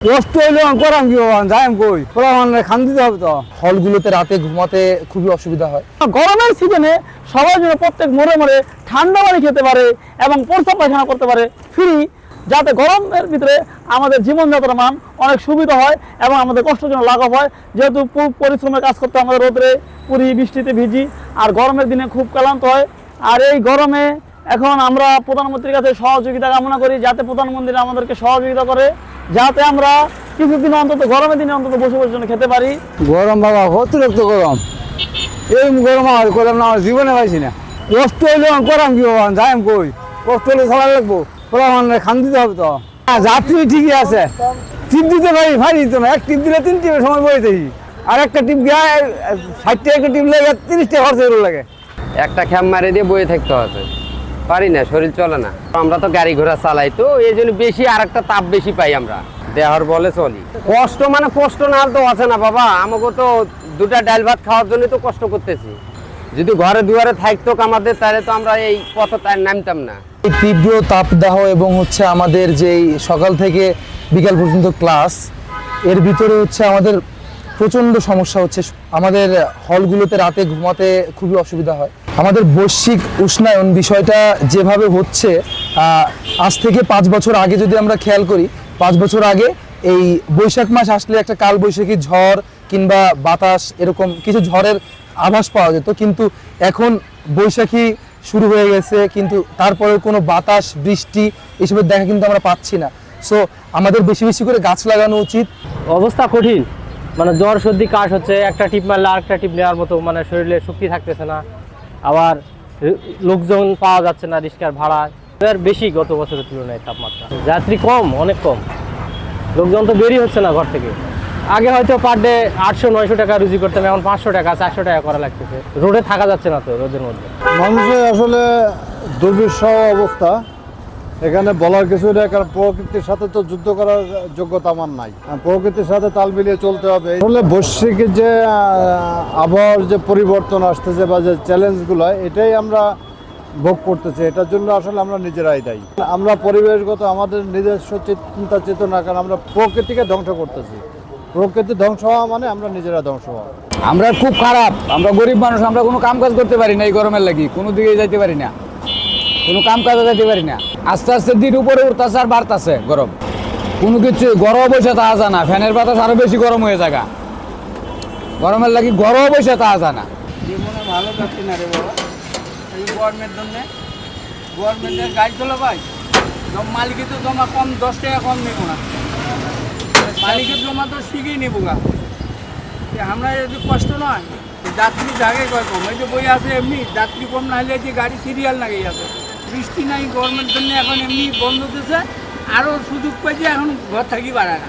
কষ্ট হইলে করাম কি যাই আমি কই? মানে খান দিতে হবে তো। হলগুলোতে রাতে ঘুমাতে খুবই অসুবিধা হয়। গরমের সিজনে সবাই যেন প্রত্যেক মোড়ে মোড়ে ঠান্ডা পানি খেতে পারে এবং প্রস্তাব পায়খানা করতে পারে ফ্রি যাতে গরমের ভিতরে আমাদের জীবনযাত্রার মান অনেক সুবিধা হয় এবং আমাদের কষ্ট যেন লাঘব হয়। যেহেতু খুব পরিশ্রমের কাজ করতে আমাদের রোদরে পুরি বৃষ্টিতে ভিজি আর গরমের দিনে খুব ক্লান্ত হয়। আর এই গরমে এখন আমরা প্রধানমন্ত্রীর কাছে সহযোগিতা কামনা করি যাতে প্রধানমন্ত্রী আমাদেরকে সহযোগিতা করে যাতে আমরা কিছুদিন অন্তত গরমের দিনে অন্তত বসে বসে যেন খেতে পারি। গরম বাবা অতিরিক্ত গরম। এই গরম আমার করলাম না আমার জীবনে পাইছি না। কষ্ট হইলে করাম কি বাবা যাই আমি কই। কষ্ট হলে চালা লাগবো মানে খান দিতে হবে তো। হ্যাঁ, যাত্রী ঠিকই আছে। টিপ দিতে পারি পারি তো না এক টিপ দিলে তিন টিপের সময় বয়ে থাকি আর একটা টিপ গিয়ে ষাট টাকা টিপ লেগে তিরিশ টাকা খরচ লাগে। একটা খ্যাম মারে দিয়ে বয়ে থাকতে হবে। পারি না, শরীর চলে না। আমরা তো গাড়ি ঘোড়া চালাই তো, এই জন্য বেশি আর একটা তাপ বেশি পাই আমরা। দেহর বলে চলি। কষ্ট মানে কষ্ট না তো আছে না বাবা। আমাকে তো দুটা ডাল ভাত খাওয়ার জন্য তো কষ্ট করতেছি। যদি ঘরে দুয়ারে থাকতো আমাদের, তাহলে তো আমরা এই পথ নামতাম না। এই তীব্র তাপদাহ এবং হচ্ছে আমাদের যেই সকাল থেকে বিকাল পর্যন্ত ক্লাস, এর ভিতরে হচ্ছে আমাদের প্রচণ্ড সমস্যা হচ্ছে। আমাদের হলগুলোতে রাতে ঘুমাতে খুবই অসুবিধা হয়। আমাদের বৈশ্বিক উষ্ণায়ন বিষয়টা যেভাবে হচ্ছে আজ থেকে পাঁচ বছর আগে যদি আমরা খেয়াল করি, পাঁচ বছর আগে এই বৈশাখ মাস আসলে একটা কাল বৈশাখী ঝড় কিংবা বাতাস এরকম কিছু ঝড়ের আভাস পাওয়া যেত। কিন্তু এখন বৈশাখী শুরু হয়ে গেছে, কিন্তু তারপরে কোনো বাতাস, বৃষ্টি এসবের দেখা কিন্তু আমরা পাচ্ছি না। সো আমাদের বেশি বেশি করে গাছ লাগানো উচিত। অবস্থা কঠিন। মানে জ্বর সর্দি কাশ হচ্ছে, একটা টিপ মারলে আরেকটা টিপ নেওয়ার মতো মানে শরীরে শক্তি থাকতেছে না। আবার লোকজন পাওয়া যাচ্ছে না রিক্সার ভাড়া। আর বেশি গত বছরের তুলনায় তাপমাত্রা। যাত্রী কম, অনেক কম। লোকজন তো বেরিয়ে হচ্ছে না ঘর থেকে। আগে হয়তো পার ডে আটশো, নয়শো টাকা রুজি করতাম, এখন পাঁচশো টাকা, চারশো টাকা করা লাগতেছে। রোডে থাকা যাচ্ছে না তো রোদের মধ্যে। মানুষের আসলে দুর্বিষহ অবস্থা। এখানে বলার কিছু নেই, কারণ প্রকৃতির সাথে তো যুদ্ধ করার যোগ্যতা আমার নাই। প্রকৃতির সাথে তাল মিলিয়ে চলতে হবে। আসলে বৈশ্বিক যে আবহাওয়ার যে পরিবর্তন আসতেছে বা যে চ্যালেঞ্জগুলো এটাই আমরা ভোগ করতেছি। এটার জন্য আসলে আমরা নিজেরাই দায়ী। আমরা পরিবেশগত, আমাদের নিজস্ব চিন্তা চেতনা, কারণ আমরা প্রকৃতিকে ধ্বংস করতেছি। প্রকৃতি ধ্বংস হওয়া মানে আমরা নিজেরা ধ্বংস হওয়া। আমরা খুব খারাপ। আমরা গরিব মানুষ, আমরা কোনো কাম কাজ করতে পারি না এই গরমের লাগি। কোনো দিকে যাইতে পারি না। কোনো কাম কাজে যাইতে পারি না। আস্তে আস্তে দিন উপরে উঠতেছে আর বাড়তেছে গরম। কোনো কিছু গরম বসে তা আসা না ফ্যানের বাতাস আরও বেশি গরম হয়ে থাকা গরমের লাগি গরম বসে তা আসা না জীবনে ভালো না রে জম- কম টাকা কম নেব না। কষ্ট যাত্রী জাগে কয় কম? এই যে বই আছে এমনি, যাত্রী কম না হলে গাড়ি সিরিয়াল লাগে যাবে বৃষ্টি নাই, গরমের জন্য এখন এমনি বন্ধ দিয়েছে আরও সুযোগ পাইছে, এখন ঘর থাকি বাড়ায় না।